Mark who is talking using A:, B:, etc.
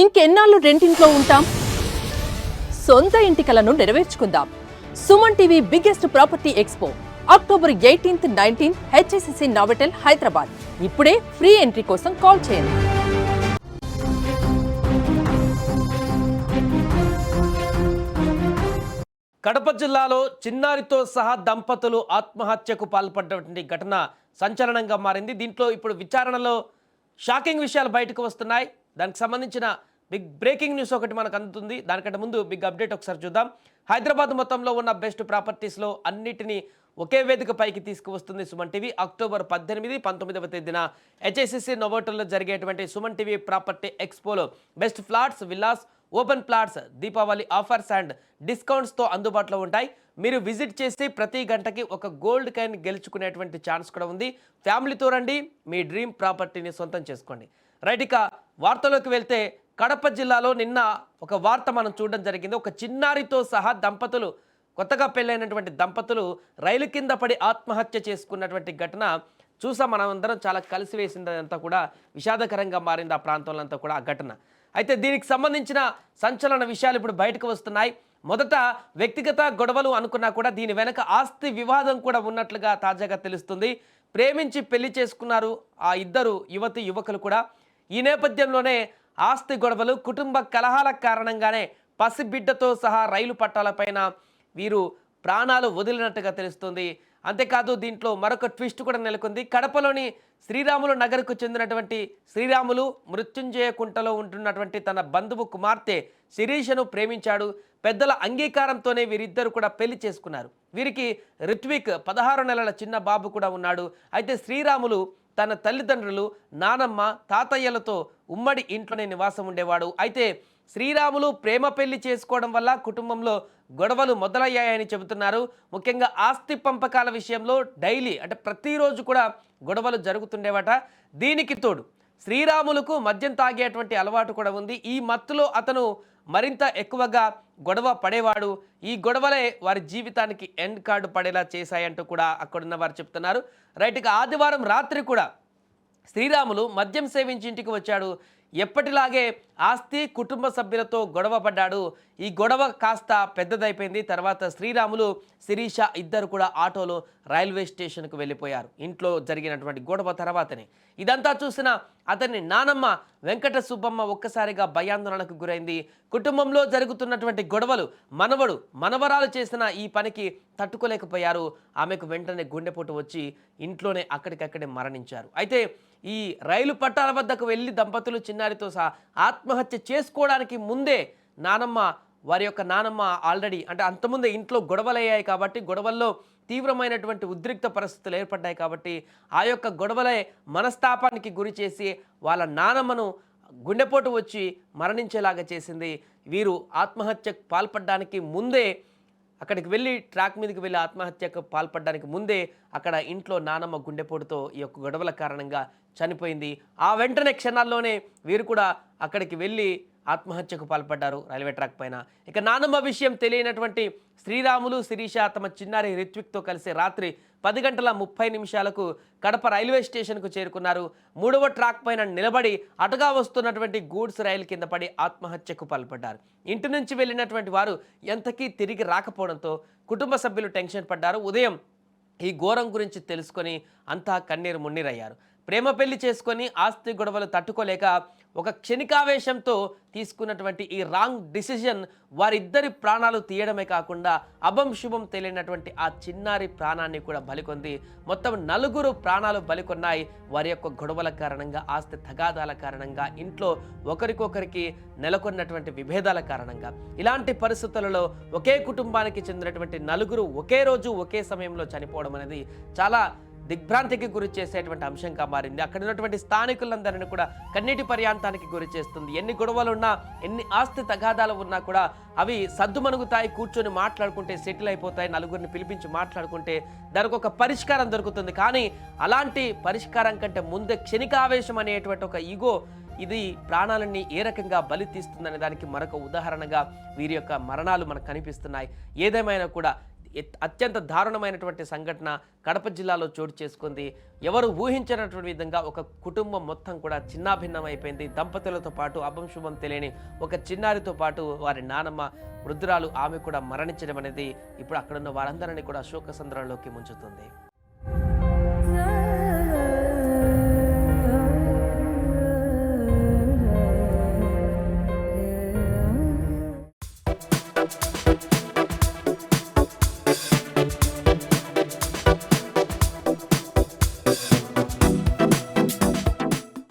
A: ఇంకెన్నాళ్ళు రెంటింట్లో ఉంటాం? సొంత ఇంటి కలను నెరవేర్చుకుందాం. Suman TV biggest property expo October eighteenth nineteenth HSCC Novotel Hyderabad. ఇప్పుడే ఫ్రీ ఎంట్రీ కోసం కాల్ చేయండి.
B: కడప జిల్లాలో చిన్నారితో సహా దంపతులు ఆత్మహత్యకు పాల్పడ్డటువంటి ఘటన సంచలనంగా మారింది. దీంట్లో ఇప్పుడు విచారణలో షాకింగ్ విషయాలు బయటకు వస్తున్నాయి. దానికి సంబంధించిన బిగ్ బ్రేకింగ్ న్యూస్ ఒకటి మనకు అందుతుంది. దానికంటే ముందు బిగ్ అప్డేట్ ఒకసారి చూద్దాం. హైదరాబాద్ మొత్తంలో ఉన్న బెస్ట్ ప్రాపర్టీస్లో అన్నిటినీ ఒకే వేదిక పైకి తీసుకువస్తుంది సుమన్ టీవీ. అక్టోబర్ పద్దెనిమిది పంతొమ్మిదవ తేదీన హెచ్ఐసిసి నోవోటల్లో జరిగేటువంటి Suman TV property ఎక్స్పోలో best flats villas open plots Deepavali offers and డిస్కౌంట్స్తో అందుబాటులో ఉంటాయి. మీరు విజిట్ చేసి ప్రతి గంటకి ఒక గోల్డ్ కాయిన్ గెలుచుకునేటువంటి ఛాన్స్ కూడా ఉంది. ఫ్యామిలీతో రండి మీ డ్రీమ్ ప్రాపర్టీని సొంతం చేసుకోండి. రైట్ ఇక వార్తలోకి వెళ్తే కడప జిల్లాలో నిన్న ఒక వార్త మనం చూడడం జరిగింది. ఒక చిన్నారితో సహా దంపతులు కొత్తగా పెళ్ళైనటువంటి దంపతులు రైలు కింద పడి ఆత్మహత్య చేసుకున్నటువంటి ఘటన చూసాం. మనమందరం చాలా కలిసి వేసిందంతా కూడా విషాదకరంగా మారింది ఆ ప్రాంతంలో అంతా కూడా ఆ ఘటన. అయితే దీనికి సంబంధించిన సంచలన విషయాలు ఇప్పుడు బయటకు వస్తున్నాయి. మొదట వ్యక్తిగత గొడవలు అనుకున్నా కూడా దీని వెనక ఆస్తి వివాదం కూడా ఉన్నట్లుగా తాజాగా తెలుస్తుంది. ప్రేమించి పెళ్ళి చేసుకున్నారు ఆ ఇద్దరు యువతి యువకులు కూడా. ఈ నేపథ్యంలోనే ఆస్తి గొడవలు కుటుంబ కలహాల కారణంగానే పసిబిడ్డతో సహా రైలు పట్టాలపైన వీరు ప్రాణాలు వదిలినట్టుగా తెలుస్తుంది. అంతేకాదు దీంట్లో మరొక ట్విస్ట్ కూడా నెలకొంది. కడపలోని శ్రీరాములు నగర్కు చెందినటువంటి శ్రీరాములు మృత్యుంజయ కుంటలో ఉంటున్నటువంటి తన బంధువు కుమార్తె శిరీషను ప్రేమించాడు. పెద్దల అంగీకారంతోనే వీరిద్దరు కూడా పెళ్ళి చేసుకున్నారు. వీరికి రిత్విక్ పదహారు నెలల చిన్న బాబు కూడా ఉన్నాడు. అయితే శ్రీరాములు తన తల్లిదండ్రులు నానమ్మ తాతయ్యలతో ఉమ్మడి ఇంట్లోనే నివాసం ఉండేవాడు. అయితే శ్రీరాములు ప్రేమ పెళ్ళి చేసుకోవడం వల్ల కుటుంబంలో గొడవలు మొదలయ్యాయని చెబుతున్నారు. ముఖ్యంగా ఆస్తి పంపకాల విషయంలో డైలీ అంటే ప్రతిరోజు కూడా గొడవలు జరుగుతుండేవట. దీనికి తోడు శ్రీరాములకు మద్యం తాగేటువంటి అలవాటు కూడా ఉంది. ఈ మత్తులో అతను మరింత ఎక్కువగా గొడవ పడేవాడు. ఈ గొడవలే వారి జీవితానికి ఎండ్ కార్డు పడేలా చేశాయంటూ కూడా అక్కడున్న వారు చెప్తున్నారు. రైట్ ఇక ఆదివారం రాత్రి కూడా శ్రీరాములు మద్యం సేవించి ఇంటికి వచ్చాడు. ఎప్పటిలాగే ఆస్తి కుటుంబ సభ్యులతో గొడవ పడ్డాడు. ఈ గొడవ కాస్త పెద్దదైపోయింది. తర్వాత శ్రీరాములు శిరీష ఇద్దరు కూడా ఆటోలో రైల్వే స్టేషన్కు వెళ్ళిపోయారు. ఇంట్లో జరిగినటువంటి గొడవ తర్వాతనే. ఇదంతా చూసిన అతని నానమ్మ వెంకట సుబ్బమ్మ ఒక్కసారిగా భయాందోళనకు గురైంది. కుటుంబంలో జరుగుతున్నటువంటి గొడవలు మనవడు మనవరాలు చేసిన ఈ పనికి తట్టుకోలేకపోయారు. ఆమెకు వెంటనే గుండెపోటు వచ్చి ఇంట్లోనే అక్కడికక్కడే మరణించారు. అయితే ఈ రైలు పట్టాల వద్దకు వెళ్ళి దంపతులు చిన్న చిన్నారితో సహా ఆత్మహత్య చేసుకోవడానికి ముందే నానమ్మ వారి యొక్క నానమ్మ ఆల్రెడీ అంటే అంతకుముందే ఇంట్లో గొడవలయ్యాయి కాబట్టి గొడవల్లో తీవ్రమైనటువంటి ఉద్రిక్త పరిస్థితులు ఏర్పడ్డాయి కాబట్టి ఆ యొక్క గొడవలే మనస్తాపానికి గురి చేసి వాళ్ళ నానమ్మను గుండెపోటు వచ్చి మరణించేలాగా చేసింది. వీరు ఆత్మహత్యకు పాల్పడడానికి ముందే అక్కడికి వెళ్ళి ట్రాక్ మీదకి వెళ్ళి ఆత్మహత్యకు పాల్పడడానికి ముందే అక్కడ ఇంట్లో నానమ్మ గుండెపోటుతో ఈ యొక్క గొడవల కారణంగా చనిపోయింది. ఆ వెంటనే క్షణాల్లోనే వీరు కూడా అక్కడికి వెళ్ళి ఆత్మహత్యకు పాల్పడ్డారు రైల్వే ట్రాక్ పైన. ఇక నానమ్మ విషయం తెలియనటువంటి శ్రీరాములు శిరీష తమ చిన్నారి రిత్విక్తో కలిసి రాత్రి పది గంటల ముప్పై నిమిషాలకు కడప రైల్వే స్టేషన్కు చేరుకున్నారు. మూడవ ట్రాక్ పైన నిలబడి అటుగా వస్తున్నటువంటి గూడ్స్ రైలు కింద పడి ఆత్మహత్యకు పాల్పడ్డారు. ఇంటి నుంచి వెళ్ళినటువంటి వారు ఎంతకీ తిరిగి రాకపోవడంతో కుటుంబ సభ్యులు టెన్షన్ పడ్డారు. ఉదయం ఈ ఘోరం గురించి తెలుసుకొని అంతా కన్నీరు మున్నీరయ్యారు. ప్రేమ పెళ్ళి చేసుకొని ఆస్తి గొడవలు తట్టుకోలేక ఒక క్షణికావేశంతో తీసుకున్నటువంటి ఈ రాంగ్ డిసిజన్ వారిద్దరి ప్రాణాలు తీయడమే కాకుండా అభం శుభం తెలియనటువంటి ఆ చిన్నారి ప్రాణాన్ని కూడా బలికొంది మొత్తం నలుగురు ప్రాణాలు బలికొన్నాయి వారి యొక్క గొడవల కారణంగా ఆస్తి తగాదాల కారణంగా ఇంట్లో ఒకరికొకరికి నెలకొన్నటువంటి విభేదాల కారణంగా. ఇలాంటి పరిస్థితులలో ఒకే కుటుంబానికి చెందినటువంటి నలుగురు ఒకే రోజు ఒకే సమయంలో చనిపోవడం అనేది చాలా దిగ్భ్రాంతికి గురి చేసేటువంటి అంశంగా మారింది. అక్కడ ఉన్నటువంటి స్థానికులందరినీ కూడా కన్నీటి పర్యాంతానికి గురి చేస్తుంది. ఎన్ని గొడవలు ఉన్నా ఎన్ని ఆస్తి తగాదాలు ఉన్నా కూడా అవి సద్దుమణుగుతాయి కూర్చొని మాట్లాడుకుంటే సెటిల్ అయిపోతాయి నలుగురిని పిలిపించి మాట్లాడుకుంటే దానికి ఒక పరిష్కారం దొరుకుతుంది. కానీ అలాంటి పరిష్కారం కంటే ముందే క్షణికావేశం అనేటువంటి ఒక ఈగో ఇది ప్రాణాలన్నీ ఏ రకంగా బలి తీస్తుందనే దానికి మరొక ఉదాహరణగా వీరి యొక్క మరణాలు మనకు కనిపిస్తున్నాయి. ఏదేమైనా కూడా అత్యంత దారుణమైనటువంటి సంఘటన కడప జిల్లాలో చోటు చేసుకుంది. ఎవరు ఊహించినటువంటి విధంగా ఒక కుటుంబం మొత్తం కూడా చిన్నాభిన్నం అయిపోయింది దంపతులతో పాటు అభం శుభం తెలియని ఒక చిన్నారితో పాటు వారి నానమ్మ వృద్ధురాలు ఆమె కూడా మరణించడం అనేది ఇప్పుడు అక్కడున్న వారందరినీ కూడా శోక సంద్రంలోకి ముంచుతుంది.